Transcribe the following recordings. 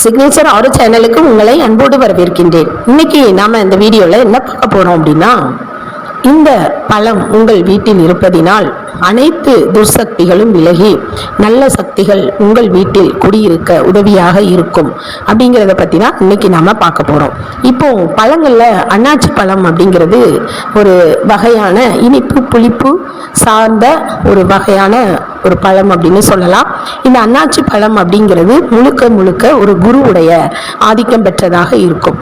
Signature ஆறு சேனலுக்கு உங்களை அன்போடு வரவேற்கின்றேன். இன்னைக்கு நாம இந்த வீடியோல என்ன பார்க்க போறோம் அப்படின்னா இந்த பழம் உங்கள் வீட்டில் இருப்பதினால் அனைத்து துர்சக்திகளும் விலகி நல்ல சக்திகள் உங்கள் வீட்டில் குடியிருக்க உதவியாக இருக்கும். அப்படிங்கிறத பற்றி தான் இன்னைக்கு நாம பார்க்க போகிறோம் இப்போ பழங்களில் அண்ணாச்சி பழம் அப்படிங்கிறது ஒரு வகையான இனிப்பு புளிப்பு சார்ந்த ஒரு வகையான ஒரு பழம் அப்படின்னு சொல்லலாம். இந்த அன்னாச்சி பழம் அப்படிங்கிறது முழுக்க முழுக்க ஒரு குருவுடைய ஆதிக்கம் பெற்றதாக இருக்கும்.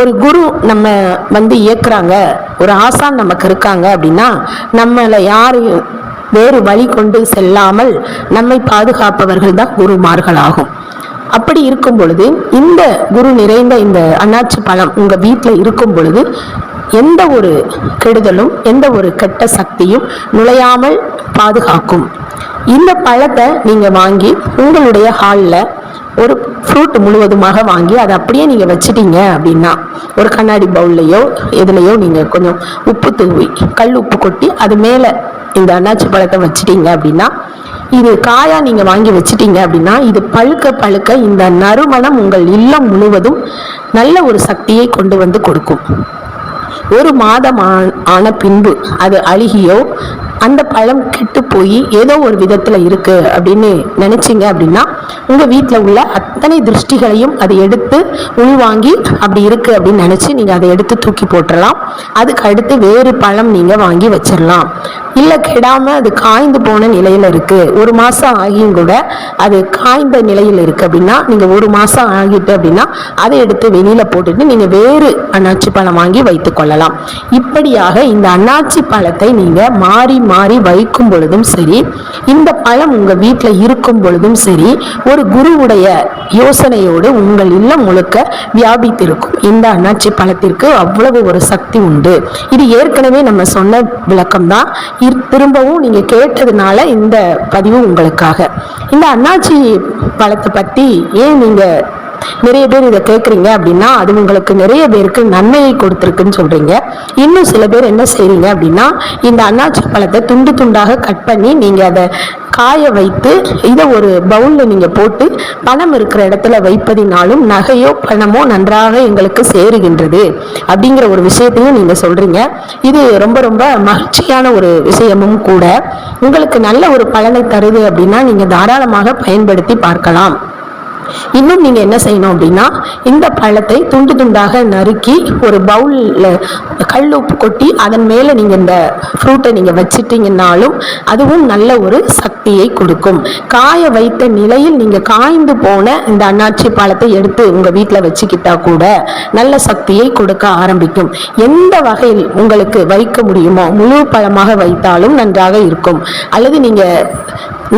ஒரு குரு நம்ம வந்து இயக்குறாங்க ஒரு ஆசான் நமக்கு இருக்காங்க அப்படின்னா நம்மளை யாரையும் வேறு வழி கொண்டு செல்லாமல் நம்மை பாதுகாப்பவர்கள் தான் குருமார்களாகும். அப்படி இருக்கும் பொழுது இந்த குரு நிறைந்த இந்த அண்ணாச்சி பழம் உங்கள் வீட்டில் இருக்கும் பொழுது எந்த ஒரு கெடுதலும் எந்த ஒரு கெட்ட சக்தியும் நுழையாமல் பாதுகாக்கும். இந்த பழத்தை நீங்கள் வாங்கி உங்களுடைய ஹாலில் ஒரு ஃப்ரூட் முழுவதுமாக வாங்கி அதை அப்படியே நீங்கள் வச்சிட்டீங்க அப்படின்னா ஒரு கண்ணாடி பவுல்லையோ எதுலையோ நீங்கள் கொஞ்சம் உப்பு தூவி கல் உப்பு கொட்டி அது மேலே இந்த அன்னாச்சி பழத்தை வச்சிட்டீங்க அப்படின்னா இது காயா நீங்கள் வாங்கி வச்சிட்டீங்க அப்படின்னா இது பழுக்க பழுக்க இந்த நறுமணம் உங்கள் இல்லம் முழுவதும் நல்ல ஒரு சக்தியை கொண்டு வந்து கொடுக்கும். ஒரு மாதம் ஆ- ஆன பின்பு அது அழுகியோ அந்த பழம் கெட்டு போய் ஏதோ ஒரு விதத்தில் இருக்குது அப்படின்னு நினச்சிங்க அப்படின்னா உங்கள் வீட்டில் உள்ள அத்தனை திருஷ்டிகளையும் அதை எடுத்து உள்வாங்கி அப்படி இருக்குது அப்படின்னு நினச்சி நீங்கள் அதை எடுத்து தூக்கி போட்டுடலாம் அதுக்கு அடுத்து வேறு பழம் நீங்கள் வாங்கி வச்சிடலாம் இல்லை கெடாமல் அது காய்ந்து போன நிலையில் இருக்குது ஒரு மாதம் ஆகியும் கூட அது காய்ந்த நிலையில் இருக்குது அப்படின்னா நீங்கள் ஒரு மாதம் ஆகிட்டு அப்படின்னா அதை எடுத்து வெளியில் போட்டுட்டு நீங்கள் வேறு அன்னாச்சி பழம் வாங்கி வைத்து கொள்ளலாம். இப்படியாக இந்த அன்னாச்சி பழத்தை நீங்கள் மாறி மாறி வைக்கும் பொழுதும் சரி இந்த பழம் உங்கள் வீட்டில் இருக்கும் பொழுதும் சரி ஒரு குருவுடைய யோசனையோடு உங்கள் இல்லம் முழுக்க வியாபித்திருக்கும். இந்த அன்னாச்சி பழத்திற்கு அவ்வளவு ஒரு சக்தி உண்டு. இது ஏற்கனவே நம்ம சொன்ன விளக்கம் தான் திரும்பவும் நீங்கள் கேட்டதுனால இந்த பதிவு உங்களுக்காக. இந்த அண்ணாச்சி பழத்தை பற்றி ஏன் நீங்கள் நிறைய பேர் இதை கேட்குறீங்க அப்படின்னா அது உங்களுக்கு நிறைய பேருக்கு நன்மையை கொடுத்துருக்குன்னு சொல்றீங்க. இன்னும் சில பேர் என்ன செய்கிறீங்க அப்படின்னா இந்த அன்னாச்சி பழத்தை துண்டு துண்டாக கட் பண்ணி நீங்க அதை காய வைத்து இதை ஒரு பவுலில் நீங்க போட்டு பணம் இருக்கிற இடத்துல வைப்பதினாலும் நகையோ பணமோ நன்றாக எங்களுக்கு சேருகின்றது அப்படிங்கிற ஒரு விஷயத்தையும் நீங்க சொல்றீங்க. இது ரொம்ப ரொம்ப மகிழ்ச்சியான ஒரு விஷயமும் கூட. உங்களுக்கு நல்ல ஒரு பலனை தருது அப்படின்னா நீங்க தாராளமாக பயன்படுத்தி பார்க்கலாம். இன்னும் நீங்கள் என்ன செய்யணும் அப்படின்னா இந்த பழத்தை துண்டு துண்டாக நறுக்கி ஒரு பவுலில் கல் உப்பு கொட்டி அதன் மேலே நீங்கள் இந்த ஃப்ரூட்டை நீங்கள் வச்சிட்டீங்கன்னாலும் அதுவும் நல்ல ஒரு சக்தியை கொடுக்கும். காய வைத்த நிலையில் நீங்கள் காய்ந்து போன இந்த அன்னாச்சி பழத்தை எடுத்து உங்கள் வீட்டில் வச்சுக்கிட்டா கூட நல்ல சக்தியை கொடுக்க ஆரம்பிக்கும். எந்த வகையில் உங்களுக்கு வைக்க முடியுமோ முழு பழமாக வைத்தாலும் நன்றாக இருக்கும். அல்லது நீங்கள்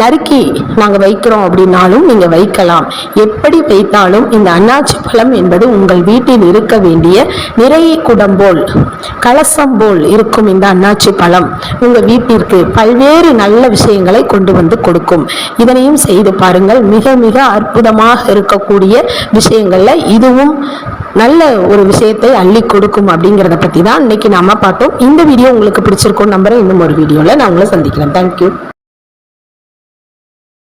நறுக்கி நாங்கள் வைக்கிறோம் அப்படின்னாலும் நீங்கள் வைக்கலாம். எப்படி வைத்தாலும் இந்த அன்னாச்சி பழம் என்பது உங்கள் வீட்டில் இருக்க வேண்டிய நிறைய குடம் போல் கலசம் போல் இருக்கும் இந்த அன்னாச்சி பழம் உங்கள் வீட்டிற்கு பல்வேறு நல்ல விஷயங்களை கொண்டு வந்து கொடுக்கும். இதனையும் செய்து பாருங்கள். மிக மிக அற்புதமாக இருக்கக்கூடிய விஷயங்களில் இதுவும் நல்ல ஒரு விஷயத்தை அள்ளி கொடுக்கும் அப்படிங்கிறத பற்றி தான் இன்னைக்கு நாம பார்த்தோம். இந்த வீடியோ உங்களுக்கு பிடிச்சிருக்கும் நம்புறேன். இன்னும் ஒரு வீடியோவில் நான் உங்களை சந்திக்கிறேன். தேங்க்யூ